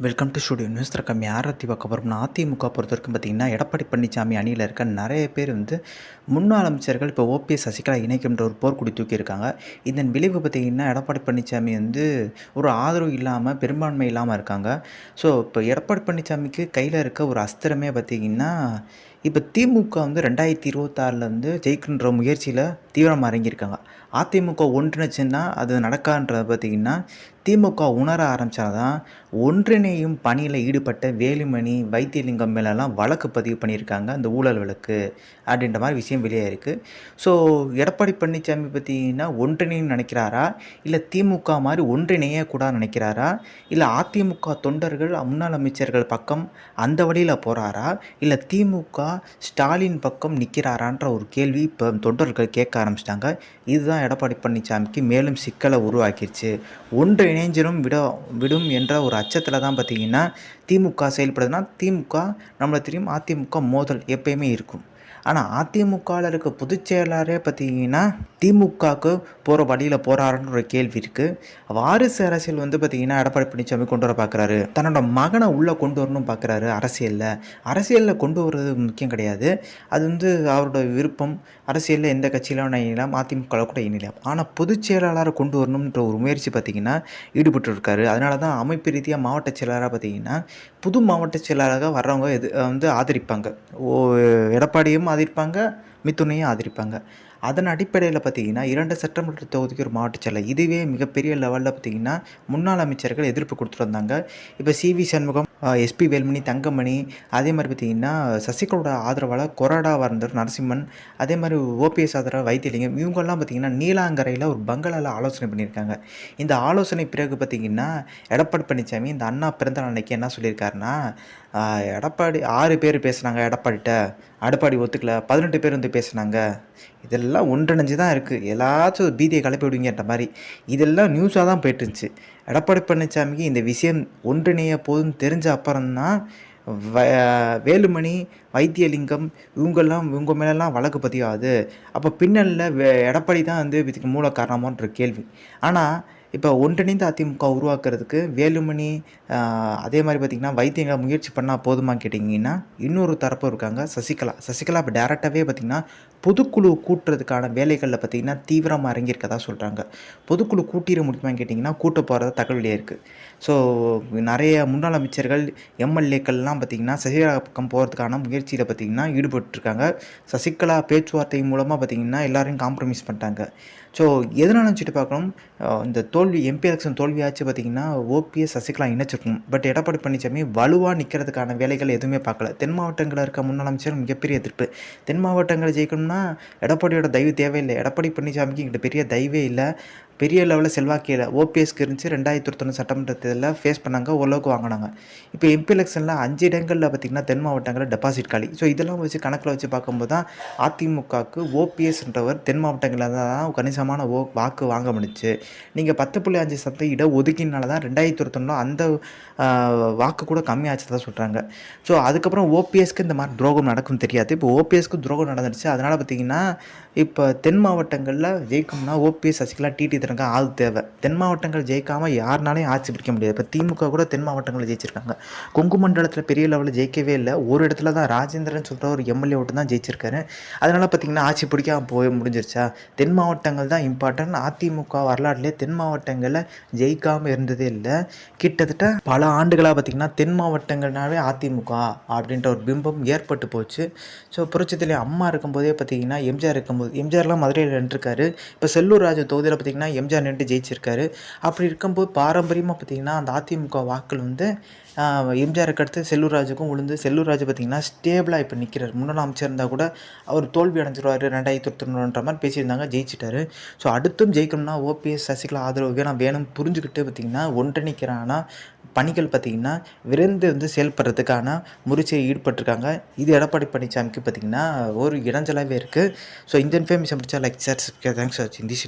Welcome to studio news திறக்கம் யாரை? பற்றி போகிறோம்னா அதிமுக பொறுத்த வரைக்கும் பார்த்தீங்கன்னா எடப்பாடி பழனிசாமி அணியில் இருக்க நிறைய பேர் வந்து முன்னாள் அமைச்சர்கள் இப்போ ஓபிஎஸ் சசிகலா இணைக்கின்ற ஒரு போர்க்குடி தூக்கியிருக்காங்க. இதன் விளைவு பார்த்தீங்கன்னா எடப்பாடி பழனிசாமி வந்து ஒரு ஆதரவு இல்லாமல் பெரும்பான்மை இல்லாமல் இருக்காங்க. ஸோ இப்போ எடப்பாடி பழனிசாமிக்கு கையில் இருக்க ஒரு அஸ்திரமே பார்த்தீங்கன்னா இப்போ திமுக வந்து ரெண்டாயிரத்தி இருபத்தாறில் வந்து ஜெயிக்கின்ற முயற்சியில் தீவிரமாக இறங்கியிருக்காங்க. அதிமுக ஒன்றிணைச்சுன்னா அது நடக்கான்றது பார்த்தீங்கன்னா திமுக உணர ஆரம்பித்தாதான் ஒன்றிணையும் பணியில் ஈடுபட்ட வேலுமணி வைத்தியலிங்கம் மேலெல்லாம் வழக்கு பதிவு பண்ணியிருக்காங்க அந்த ஊழல் வழக்கு அப்படின்ற மாதிரி விஷயம் வெளியே இருக்குது ஸோ எடப்பாடி பழனிசாமி பார்த்தீங்கன்னா ஒன்றிணைன்னு நினைக்கிறாரா? இல்லை திமுக மாதிரி ஒன்றிணையக்கூடாது நினைக்கிறாரா? இல்லை அதிமுக தொண்டர்கள் முன்னாள் அமைச்சர்கள் பக்கம் அந்த வழியில் போகிறாரா இல்லை திமுக ஸ்டாலின் பக்கம் நிற்கிறாரான்ற ஒரு கேள்வி இப்போ தொண்டர்கள் கேட்க ஆரம்பிச்சிட்டாங்க. இதுதான் எடப்பாடி பழனிசாமிக்கு மேலும் சிக்கலை உருவாக்கிடுச்சு ஒன்று இணைஞ்சிடும் விட விடும் என்ற ஒரு அச்சத்தில் தான் பார்த்தீங்கன்னா திமுக செயல்படுதுன்னா திமுக நம்மளை தெரியும் அதிமுக மோதல் எப்பயுமே இருக்கும். ஆனால் அதிமுகவில் இருக்க பொதுச் செயலாளரே பார்த்தீங்கன்னா திமுகவுக்கு போகிற வழியில் போகிறாருன்ற ஒரு கேள்வி இருக்குது வாரிசு அரசியல் வந்து பார்த்திங்கன்னா எடப்பாடி பழனிசாமி கொண்டு வர பார்க்குறாரு தன்னோட மகனை உள்ளே கொண்டு வரணும் பார்க்குறாரு அரசியலில். அரசியலில் கொண்டு வர்றது முக்கியம் கிடையாது. அது வந்து அவரோட விருப்பம். அரசியலில் எந்த கட்சியிலும் இணையலாம் அதிமுகவில் கூட இணையலாம். ஆனால் பொதுச் செயலாளரை கொண்டு வரணுன்ற ஒரு முயற்சி பார்த்திங்கன்னா ஈடுபட்டு இருக்காரு அதனால தான் அமைப்பு ரீதியாக மாவட்ட செயலாளராக பார்த்திங்கன்னா புது மாவட்ட செயலாளராக வர்றவங்க எது வந்து ஆதரிப்பாங்க. ஓ எடப்பாடியும் ஆதரிப்பாங்க மித்துனையும் ஆதரிப்பாங்க. அதன் அடிப்படையில் பார்த்தீங்கன்னா இரண்டு சட்டமன்ற தொகுதிக்கு ஒரு மாவட்ட செயலர் இதுவே மிகப்பெரிய லெவலில் பார்த்தீங்கன்னா முன்னாள் அமைச்சர்கள் எதிர்ப்பு கொடுத்துட்டு வந்தாங்க. இப்போ C V Shanmugam S P Velumani Thangamani அதே மாதிரி பார்த்திங்கன்னா சசிகலோட ஆதரவால் கொறடா வந்தர் நரசிம்மன் அதே மாதிரி ஓபிஎஸ் ஆதரவு வைத்தியலிங்கம் இவங்கெல்லாம் பார்த்திங்கன்னா நீலாங்கரையில் ஒரு பங்களாவில் ஆலோசனை பண்ணியிருக்காங்க. இந்த ஆலோசனை பிறகு பார்த்திங்கன்னா எடப்பாடி பழனிசாமி இந்த அண்ணா பிறந்த அன்னைக்கு என்ன சொல்லியிருக்காருன்னா எடப்பாடி ஆறு பேர் பேசுனாங்க எடப்பாடிட்ட. எடப்பாடி ஒத்துக்கல பதினெட்டு பேர் வந்து பேசுனாங்க. இதெல்லாம் ஒன்றிணைஞ்சு தான் இருக்குது எல்லாச்சும் பீதியை கிளப்பி விடுவீங்கன்ற மாதிரி. இதெல்லாம் நியூஸாக தான் போயிட்டு இருந்துச்சு எடப்பாடி பழனிசாமிக்கு இந்த விஷயம் ஒன்றிணைய போதுன்னு தெரிஞ்ச அப்புறம்தான் வ வேலுமணி வைத்தியலிங்கம் இவங்கெல்லாம் இவங்க மேலெல்லாம் வழக்கு பதிவாகுது அப்போ பின்னலில் வே எடப்பாடி தான் வந்து இதுக்கு மூல காரணமான்ற கேள்வி. ஆனால் இப்போ ஒன்றிணைந்த அதிமுக உருவாக்குறதுக்கு வேலுமணி அதே மாதிரி பார்த்திங்கன்னா வைத்தியங்களை முயற்சி பண்ணால் போதுமான்னு கேட்டிங்கன்னா இன்னொரு தரப்பு இருக்காங்க சசிகலா. சசிகலா இப்போ டேரெக்டாகவே பார்த்திங்கன்னா பொதுக்குழு கூட்டுறதுக்கான வேலைகளில் பார்த்திங்கன்னா தீவிரமாக இறங்கியிருக்கதா சொல்கிறாங்க பொதுக்குழு கூட்டிட முடியுமான்னு கேட்டிங்கன்னா கூட்ட போகிறத தகவலே இருக்குது ஸோ நிறைய முன்னாள் அமைச்சர்கள் எம்எல்ஏக்கள்லாம் பார்த்திங்கன்னா சசிகலா பக்கம் போகிறதுக்கான முயற்சியில் பார்த்திங்கன்னா ஈடுபட்டுருக்காங்க. சசிகலா பேச்சுவார்த்தை மூலமாக பார்த்திங்கன்னா எல்லோரையும் காம்ப்ரமைஸ் பண்ணிட்டாங்க. ஸோ எதனால் வச்சுட்டு பார்க்கணும்? இந்த தோல்வி எம்பி எலெக்ஷன் தோல்வியாச்சு பார்த்திங்கன்னா ஓபிஎஸ் சசிகலா இணைச்சிருக்கும். பட் எடப்பாடி பழனிசாமி வலுவாக நிற்கிறதுக்கான வேலைகள் எதுவுமே பார்க்கல. தென் மாவட்டங்களில் இருக்க முன்னாள் அமைச்சர் மிகப்பெரிய எதிர்ப்பு. தென் மாவட்டங்களை ஜெயிக்கணும்னா எடப்பாடியோட தயவு தேவையில்லை. எடப்பாடி பழனிசாமிக்கு இங்கிட்ட பெரிய தயவே இல்லை. பெரிய லெவலில் செல்வாக்கியில். ஓபிஎஸ்க்கு இருந்துச்சு ரெண்டாயிரத்தி இருபத்தொன்று சட்டமன்ற தேர்தலில் ஃபேஸ் பண்ணாங்க ஓரளவுக்கு வாங்கினாங்க. இப்போ எம்பி எலெக்ஷனில் அஞ்சு இடங்களில் பார்த்திங்கன்னா தென் மாவட்டங்களில் டெபாசிட் காலி. ஸோ இதெல்லாம் வச்சு கணக்கில் வச்சு பார்க்கும்போது தான் அதிமுகவுக்கு ஓபிஎஸ்ன்றவர் தென் மாவட்டங்களில் தான் கணிசமான ஓ வாக்கு வாங்க முடிச்சு நீங்கள் பத்து புள்ளி அஞ்சு சதவீத இட ஒதுக்கினால தான் ரெண்டாயிரத்தி இருபத்தொன்னில் அந்த வாக்கு கூட கம்மியாச்சு தான் சொல்கிறாங்க ஸோ அதுக்கப்புறம் ஓபிஎஸ்க்கு இந்த மாதிரி துரோகம் நடக்கும் தெரியாது. இப்போ ஓபிஎஸ்க்கு துரோகம் நடந்துருச்சு. அதனால் பார்த்திங்கன்னா இப்போ தென் மாவட்டங்களில் ஜெயிக்கும்னா ஓபிஎஸ் சசிகலா டிடி திறங்க ஆள் தேவை. தென் மாவட்டங்கள் ஜெயிக்காமல் யாருனாலையும் ஆட்சி பிடிக்க முடியாது. இப்போ திமுக கூட தென் மாவட்டங்களில் ஜெயிச்சிருக்காங்க. கொங்கு மண்டலத்தில் பெரிய லெவலில் ஜெயிக்கவே இல்லை. ஒரு இடத்துல தான் ராஜேந்திரன் சொல்கிற ஒரு எம்எல்ஏ ஓட்டு தான் ஜெயிச்சிருக்காரு. அதனால் பார்த்திங்கன்னா ஆட்சி பிடிக்காம போய் முடிஞ்சிருச்சா? தென் மாவட்டங்கள் தான் இம்பார்ட்டன்ட் அதிமுக வரலாற்றுலேயே தென் மாவட்டங்களில் ஜெயிக்காமல் இருந்ததே இல்லை. கிட்டத்தட்ட பல ஆண்டுகளாக பார்த்திங்கன்னா தென் மாவட்டங்கள்னாவே அதிமுக அப்படின்ற ஒரு பிம்பம் ஏற்பட்டு போச்சு. ஸோ புரட்சத்தில் அம்மா இருக்கும்போதே பார்த்திங்கன்னா எம்ஜிஆர் இருக்கும்போது எம்ஜிஆர்லாம் மதுரையில் நின்றுருக்காரு. இப்போ செல்லூர் ராஜு தொகுதியில் பார்த்திங்கன்னா எம்ஜிஆர் நின்று ஜெயிச்சிருக்காரு. அப்படி இருக்கும்போது பாரம்பரியமாக பார்த்திங்கன்னா அந்த அதிமுக வாக்கள் வந்து எம்ஜிஆருக்கு அடுத்து செல்லூர் ராஜுக்கும் உளுந்து செல்லூர் ராஜு பார்த்திங்கன்னா ஸ்டேபிளாக இப்போ நிற்கிறார் முன்னாள் அமைச்சர் இருந்தால் கூட அவர் தோல்வி அடைஞ்சிருவார் ரெண்டாயிரத்தி தொண்ணூறுன்ற மாதிரி பேசியிருந்தாங்க ஜெயிச்சிட்டாரு. ஸோ அடுத்தும் ஜெயிக்கணும்னா ஓபிஎஸ் சசிகலா ஆதரவு வேணும் வேணும் புரிஞ்சுக்கிட்டு பார்த்திங்கன்னா ஒன்றிணைக்கிறான்னா பணிகள் பார்த்திங்கன்னா விரைந்து வந்து செயல்படுறதுக்கான முறிச்சியை ஈடுபட்டிருக்காங்க. இது எடப்பாடி பழனிசாமிக்கு பார்த்திங்கன்னா ஒரு இடைஞ்சலாகவே இருக்குது ஸோ இந்தியன் ஃபேமிஸ் பிடிச்சா லைக் சார் தேங்க்ஸ் வாட்சிங் தி